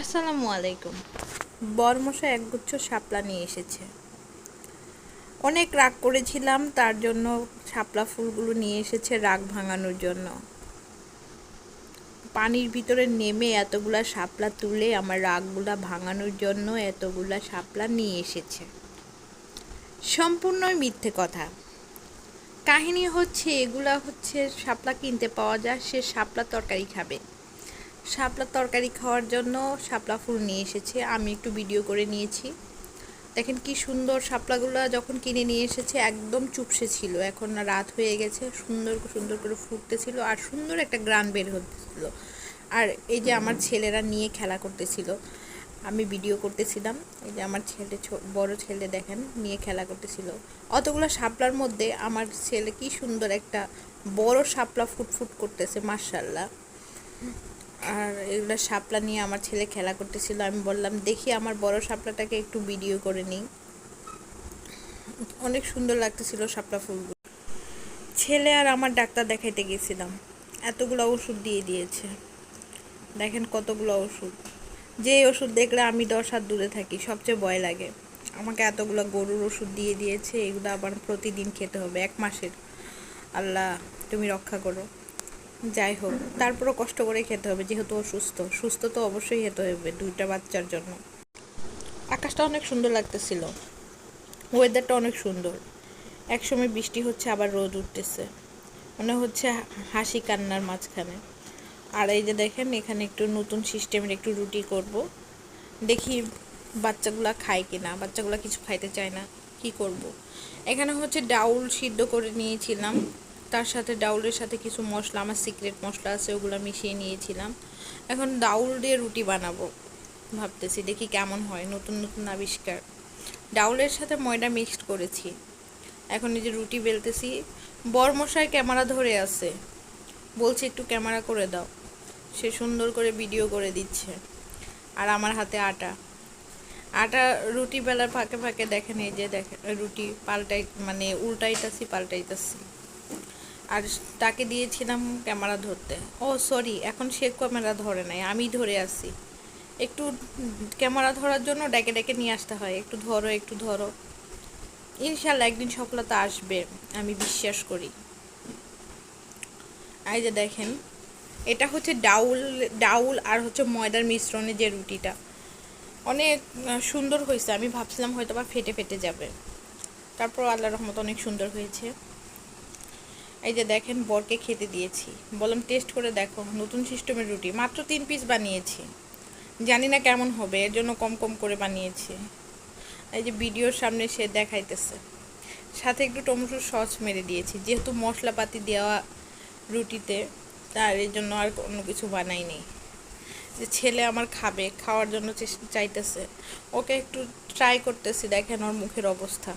আসসালামু আলাইকুম। বরমশা একগুচ্ছ শাপলা নিয়ে এসেছে। অনেক রাগ করেছিলাম, তার জন্য শাপলা ফুলগুলো নিয়ে এসেছে রাগ ভাঙানোর জন্য। পানির ভিতরে নেমে এতগুলা শাপলা তুলে আমার রাগগুলা ভাঙানোর জন্য এতগুলা শাপলা নিয়ে এসেছে। সম্পূর্ণই মিথ্যে কথা। কাহিনী হচ্ছে, এগুলা হচ্ছে শাপলা কিনতে পাওয়া যায়, সে শাপলা তরকারি খাবে। শাপলা তরকারি খাওয়ার জন্য শাপলা ফুল নিয়ে এসেছে। আমি একটু ভিডিও করে নিয়েছি। দেখেন কি সুন্দর শাপলাগুলো যখন কিনে নিয়ে এসেছে, একদম চুপসে ছিল। এখন রাত হয়ে গেছে, সুন্দর সুন্দর করে ফুটতেছিল আর সুন্দর একটা গ্রান বের হতেছিল আর এই যে আমার ছেলেরা নিয়ে খেলা করতেছিল, আমি ভিডিও করতেছিলাম। এই যে আমার ছেলে বড় ছেলে দেখেন, নিয়ে খেলা করতেছিল। অতগুলো শাপলার মধ্যে আমার ছেলে কি সুন্দর একটা বড় শাপলা ফুটফুট করতেছে মার্শাল্লাহ আর এগুলো শাপলা নিয়ে আমার ছেলে খেলা করতেছিল, আমি বললাম, দেখি আমার বড় শাপলাটাকে একটু ভিডিও করে নিই। অনেক সুন্দর লাগতেছিল শাপলা ফুলগুলো। ছেলে আর আমার ডাক্তার দেখাইতে গেছিলাম। এতগুলো ওষুধ দিয়ে দিয়েছে। দেখেন কতগুলো ওষুধ। যে ওষুধ দেখলে আমি দশ হাত দূরে থাকি, সবচেয়ে ভয় লাগে। আমাকে এতগুলো গরুর ওষুধ দিয়ে দিয়েছে, এগুলো আবার প্রতিদিন খেতে হবে, এক মাসের। আল্লাহ, তুমি রক্ষা করো। যাই হোক, তারপরও কষ্ট করে খেতে হবে, যেহেতু অসুস্থ সুস্থ। তো অবশ্যই খেতে হবে দুইটা বাচ্চার জন্য। আকাশটা অনেক সুন্দর লাগতেছিল। ওয়েদারটা অনেক সুন্দর। একসময় বৃষ্টি হচ্ছে, আবার রোদ উঠতেছে। মনে হচ্ছে হাসি কান্নার মাঝখানে। আর এই যে দেখেন, এখানে একটু নতুন সিস্টেমের একটু রুটি করব। দেখি বাচ্চাগুলা খায় কিনা। বাচ্চাগুলা কিছু খাইতে চায় না, কি করব। এখানে হচ্ছে ডাউল সিদ্ধ করে নিয়েছিলাম। তার সাথে ডাউলের সাথে কিছু মশলা, আমার সিক্রেট মশলা আছে, ওগুলো মিশিয়ে নিয়েছিলাম। এখন ডাউল দিয়ে রুটি বানাবো, ভাবতেছি, দেখি কেমন হয়, নতুন নতুন আবিষ্কার। ডাউলের সাথে ময়দা মিক্সড করেছি। এখন এই যে রুটি বেলতেছি, বরমশাই ক্যামেরা ধরে আছে। বলছে, একটু ক্যামেরা করে দাও। সে সুন্দর করে ভিডিও করে দিচ্ছে। আর আমার হাতে আটা। আটা রুটি বেলার ফাঁকে ফাঁকে দেখেন, এই যে দেখেন, রুটি পাল্টাই মানে উল্টাইতাছি, পাল্টাইতাছি। আর তাকে দিয়েছিলাম ক্যামেরা ধরতে। ও সরি এখন সে ক্যামেরা ধরে নাই, আমি ধরে আসি একটু ক্যামেরা ধরার জন্য ডেকে ডেকে নিয়ে আসতে হয়, একটু ধরো একটু ধরো। ইনশাল্লাহ একদিন সফলতা আসবে, আমি বিশ্বাস করি। এই যে দেখেন, এটা হচ্ছে ডাউল ডাউল আর হচ্ছে ময়দার মিশ্রণে যে রুটিটা। অনেক সুন্দর হয়েছে, আমি ভাবছিলাম হয়তো বা ফেটে ফেটে যাবে। তারপর আল্লাহ রহমত অনেক সুন্দর হয়েছে। এই যে দেখেন বরকে খেতে দিয়েছি। বললাম টেস্ট করে দেখো, নতুন সিস্টেমের রুটি। মাত্র তিন পিস বানিয়েছি। জানি না কেমন হবে, এর জন্য কম কম করে বানিয়েছি। এই যে ভিডিওর সামনে সে দেখাইতেছে। সাথে একটু টমেটোর সস মেরে দিয়েছি। যেহেতু মশলাপাতি দেওয়া রুটিতে, তার এই জন্য আর অন্য কিছু বানাইনি যে ছেলে আমার খাবে, খাওয়ার জন্য চাইতেছে। ওকে একটু ট্রাই করতেছি, দেখেন ওর মুখের অবস্থা।